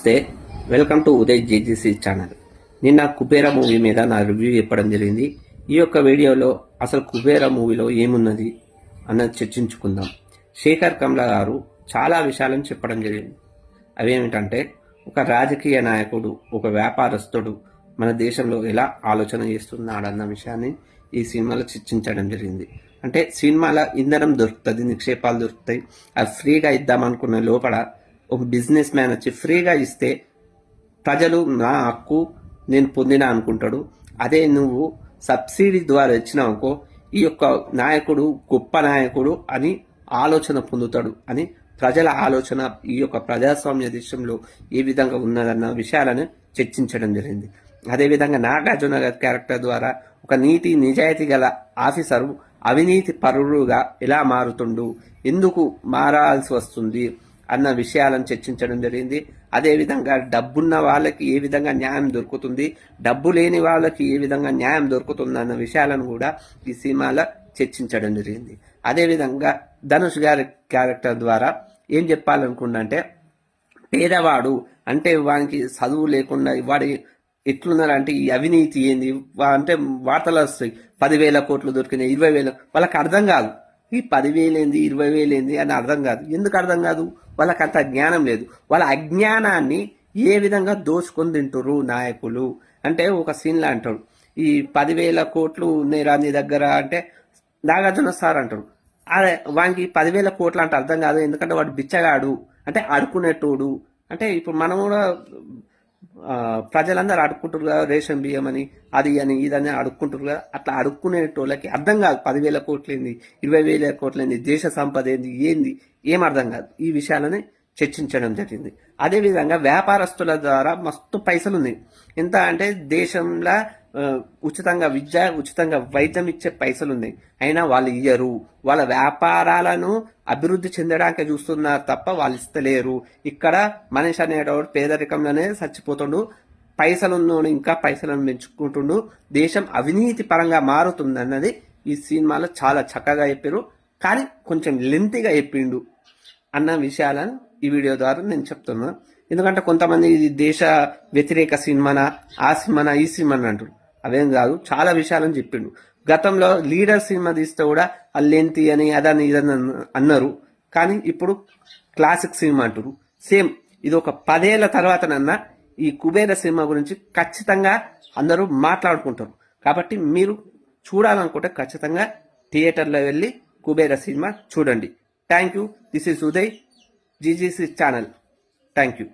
నమస్తే. Welcome to Uday JGC channel. నిన్న Kubera movie మీద నా రివ్యూ చెప్పడం జరిగింది. ఈ యొక్క వీడియోలో అసలు కుబేర మూవీలో ఏమున్నది అన్నది చర్చించుకుందాం. శేఖర్ కమ్లా గారు చాలా విషయాలను చెప్పడం జరిగింది. అవేమిటంటే ఒక రాజకీయ నాయకుడు ఒక వ్యాపారస్తుడు మన దేశంలో ఎలా ఆలోచన చేస్తున్నాడన్న విషయాన్ని ఈ సినిమాలో చర్చించడం జరిగింది. అంటే సినిమాలో ఇంధనం దొరుకుతుంది నిక్షేపాలు దొరుకుతాయి. అది ఫ్రీగా ఇద్దామనుకున్న లోపల ఒక బిజినెస్ మ్యాన్ వచ్చి ఫ్రీగా ఇస్తే ప్రజలు నా హక్కు నేను పొందిన అనుకుంటాడు. అదే నువ్వు సబ్సిడీ ద్వారా ఇచ్చినావనుకో ఈ యొక్క నాయకుడు గొప్ప నాయకుడు అని ఆలోచన పొందుతాడు అని ప్రజల ఆలోచన ఈ యొక్క ప్రజాస్వామ్య దేశంలో ఏ విధంగా ఉన్నదన్న విషయాలను చర్చించడం జరిగింది. అదేవిధంగా నాగార్జున గారి క్యారెక్టర్ ద్వారా ఒక నీతి నిజాయితీ గల ఆఫీసరు అవినీతి పరుడుగా ఎలా మారుతుండు ఎందుకు మారాల్సి వస్తుంది అన్న విషయాలను చర్చించడం జరిగింది. అదేవిధంగా డబ్బున్న వాళ్ళకి ఏ విధంగా న్యాయం దొరుకుతుంది డబ్బు లేని వాళ్ళకి ఏ విధంగా న్యాయం దొరుకుతుంది అన్న విషయాలను కూడా ఈ సినిమాలో చర్చించడం జరిగింది. అదేవిధంగా ధనుష్ గారి క్యారెక్టర్ ద్వారా ఏం చెప్పాలనుకుంటే పేదవాడు అంటే వానికి చదువు లేకుండా వాడి ఎట్లున్నారంటే ఈ అవినీతి ఏంది? అంటే వార్తలు వస్తాయి. పదివేల కోట్లు దొరికినాయి ఇరవై వేల వాళ్ళకి అర్థం కాదు. ఈ పదివేలేంది ఇరవై వేలేంది అని అర్థం కాదు. ఎందుకు అర్థం కాదు? వాళ్ళకి అంత జ్ఞానం లేదు. వాళ్ళ అజ్ఞానాన్ని ఏ విధంగా దోచుకొని తింటురు నాయకులు? అంటే ఒక సీన్లో అంటాడు ఈ పదివేల కోట్లు ఉన్నాయి రా నీ దగ్గర అంటే నాగార్జున సార్ అంటాడు అదే వానికి పదివేల కోట్లు అంటే అర్థం కాదు. ఎందుకంటే వాడు బిచ్చగాడు. అంటే అడుకునేటోడు అంటే ఇప్పుడు మనం కూడా ప్రజలందరూ అడుక్కుంటారు కదా రేషన్ బియ్యం అని అది అని ఇదని అడుక్కుంటారు కదా. అట్లా అడుక్కునేటోళ్ళకి అర్థం కాదు. పదివేల కోట్లు ఏంది ఇరవై వేల కోట్లు ఏంది దేశ సంపద ఏంది ఏంది ఏం అర్థం కాదు. ఈ విషయాలని చర్చించడం జరిగింది. అదేవిధంగా వ్యాపారస్తుల ద్వారా మస్తు పైసలు ఉన్నాయి ఎంత అంటే దేశంలో ఉచితంగా విద్య ఉచితంగా వైద్యం ఇచ్చే పైసలు ఉన్నాయి అయినా వాళ్ళు ఇయ్యరు. వాళ్ళ వ్యాపారాలను అభివృద్ధి చెందడానికి చూస్తున్నారు తప్ప వాళ్ళు ఇస్తలేరు. ఇక్కడ మనిషి అనేటోడు పేదరికంలోనే చచ్చిపోతుండు. పైసలు ఇంకా పైసలను పెంచుకుంటుండు. దేశం అవినీతి పరంగా మారుతుందన్నది ఈ సినిమాలో చాలా చక్కగా చెప్పారు కానీ కొంచెం లెంతిగా చెప్పిండు అన్న విషయాలను ఈ వీడియో ద్వారా నేను చెప్తున్నా. ఎందుకంటే కొంతమంది ఇది దేశ వ్యతిరేక సినిమానా ఆ సినిమానా ఈ సినిమానా అంటారు అవేం కాదు చాలా విషయాలని చెప్పిండు గతంలో లీడర్ సినిమా తీస్తే కూడా అల్లేంతి అని అదని ఇదని అన్నారు. కానీ ఇప్పుడు క్లాసిక్ సినిమా అంటారు సేమ్ ఇది ఒక పదేళ్ళ తర్వాతనన్నా ఈ కుబేర సినిమా గురించి ఖచ్చితంగా అందరూ మాట్లాడుకుంటారు. కాబట్టి మీరు చూడాలనుకుంటే ఖచ్చితంగా థియేటర్లో వెళ్ళి కుబేర సినిమా చూడండి. Thank you. This is Uday. GGC channel thank you